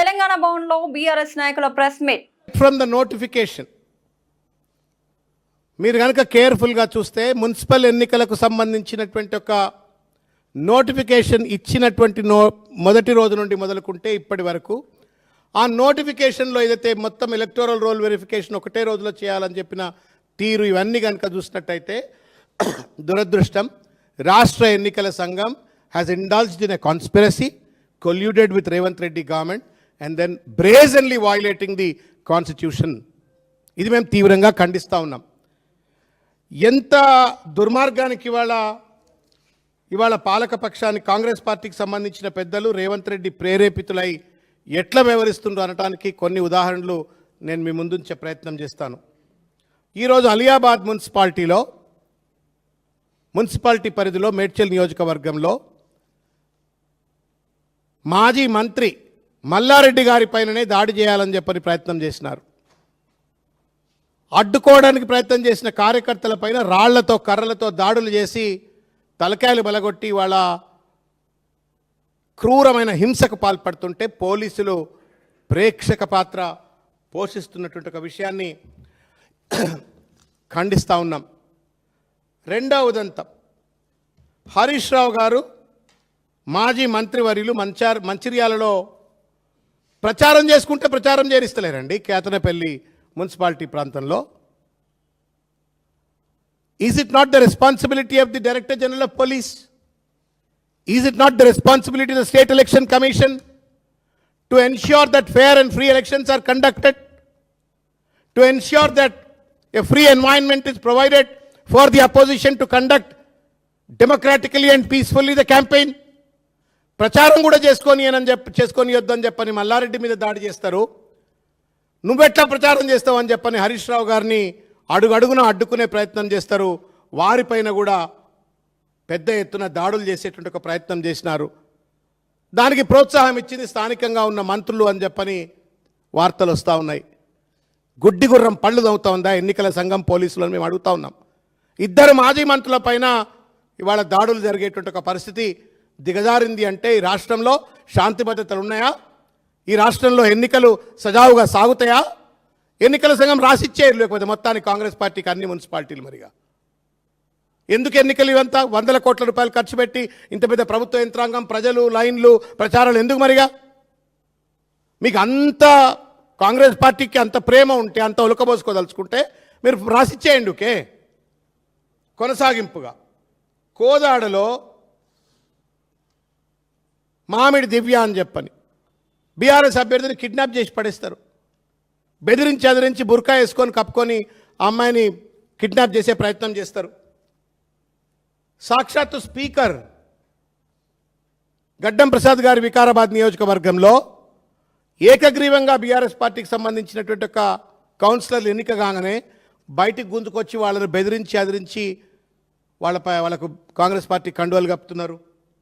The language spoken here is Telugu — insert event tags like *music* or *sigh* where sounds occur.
తెలంగాణ భవన్లో బీఆర్ఎస్ నాయకుల press meet. From the notification మీరు కనుక కేర్ఫుల్గా చూస్తే మున్సిపల్ ఎన్నికలకు సంబంధించినటువంటి ఒక నోటిఫికేషన్ ఇచ్చినటువంటి నో మొదటి రోజు నుండి మొదలుకుంటే ఇప్పటి వరకు ఆ నోటిఫికేషన్లో ఏదైతే మొత్తం ఎలక్టోరల్ రోల్ వెరిఫికేషన్ ఒకటే రోజులో చేయాలని చెప్పిన తీరు ఇవన్నీ కనుక చూసినట్టయితే *clears throat* దురదృష్టం. రాష్ట్ర ఎన్నికల సంఘం has indulged in a conspiracy colluded with Revanth Reddy government and then brazenly violating the constitution ఇది మేము తీవ్రంగా ఖండిస్తూ ఉన్నాం. ఎంత దుర్మార్గానికి ఇవాళ ఇవాళ పాలక పక్షాన్ని కాంగ్రెస్ పార్టీకి సంబంధించిన పెద్దలు రేవంత్ రెడ్డి ప్రేరేపితులై ఎట్లా వ్యవహరిస్తుండ్రు అనటానికి కొన్ని ఉదాహరణలు నేను మీ ముందుంచే ప్రయత్నం చేస్తాను. ఈరోజు అలియాబాద్ మున్సిపాలిటీలో మున్సిపాలిటీ పరిధిలో మేడ్చల్ నియోజకవర్గంలో మాజీ మంత్రి మల్లారెడ్డి గారి పైననే దాడి చేయాలని చెప్పని ప్రయత్నం చేసినారు. అడ్డుకోవడానికి ప్రయత్నం చేసిన కార్యకర్తల పైన రాళ్ళతో కర్రలతో దాడులు చేసి తలకాయలు బలగొట్టి వాళ్ళ క్రూరమైన హింసకు పాల్పడుతుంటే పోలీసులు ప్రేక్షక పాత్ర పోషిస్తున్నటువంటి ఒక విషయాన్ని ఖండిస్తూ ఉన్నాం. రెండవదంతం హరీష్ రావు గారు మాజీ మంత్రివర్యులు మంచార్ మంచిర్యాలలో ప్రచారం చేసుకుంటే ప్రచారం చేరిస్తలేరండి కేతనపల్లి మున్సిపాలిటీ ప్రాంతంలో. Is it not the responsibility of the director general of police is it not the responsibility the state election commission to ensure that fair and free elections are conducted to ensure that a free environment is provided for the opposition to conduct democratically and peacefully the campaign ప్రచారం కూడా చేసుకొని అని చెప్పి చేసుకొని వద్దని చెప్పని మల్లారెడ్డి మీద దాడి చేస్తారు. నువ్వెట్లా ప్రచారం చేస్తావు అని చెప్పని హరీష్ రావు గారిని అడుగు అడుగున అడ్డుకునే ప్రయత్నం చేస్తారు. వారిపైన కూడా పెద్ద ఎత్తున దాడులు చేసేటువంటి ఒక ప్రయత్నం చేసినారు. దానికి ప్రోత్సాహం ఇచ్చింది స్థానికంగా ఉన్న మంత్రులు అని చెప్పని వార్తలు వస్తూ ఉన్నాయి. గుడ్డి గుర్రం పళ్ళు తవ్వుతా ఉందా? ఎన్నికల సంఘం పోలీసులను మేము అడుగుతా ఉన్నాం. ఇద్దరు మాజీ మంత్రుల పైన ఇవాళ దాడులు జరిగేటువంటి ఒక పరిస్థితి దిగజారింది అంటే ఈ రాష్ట్రంలో శాంతి భద్రతలు ఉన్నాయా? ఈ రాష్ట్రంలో ఎన్నికలు సజావుగా సాగుతాయా? ఎన్నికల సంఘం రాసిచ్చేయరు లేకపోతే మొత్తానికి కాంగ్రెస్ పార్టీకి అన్ని మున్సిపాలిటీలు మరిగా. ఎందుకు ఎన్నికలు ఇవంతా? వందల కోట్ల రూపాయలు ఖర్చు పెట్టి ఇంత పెద్ద ప్రభుత్వ యంత్రాంగం ప్రజలు లైన్లు ప్రచారాలు ఎందుకు మరిగా? మీకు అంత కాంగ్రెస్ పార్టీకి అంత ప్రేమ ఉంటే అంత ఉలకబోసుకోదలుచుకుంటే మీరు రాసిచ్చేయండి ఓకే కొనసాగింపుగా. కోదాడలో మామిడి దివ్య అని చెప్పని. బీఆర్ఎస్ అభ్యర్థిని కిడ్నాప్ చేసి పడేస్తారు. బెదిరించి అదిరించి బుర్కా వేసుకొని కప్పుకొని అమ్మాయిని కిడ్నాప్ చేసే ప్రయత్నం చేస్తారు. సాక్షాత్తు స్పీకర్ గడ్డం ప్రసాద్ గారి వికారాబాద్ నియోజకవర్గంలో ఏకగ్రీవంగా బీఆర్ఎస్ పార్టీకి సంబంధించినటువంటి ఒక కౌన్సిలర్లు ఎన్నిక కాగానే బయటికి గుంజుకొచ్చి వాళ్ళని బెదిరించి అదిరించి వాళ్ళపై వాళ్ళకు కాంగ్రెస్ పార్టీ కండువలు కప్పుతున్నారు.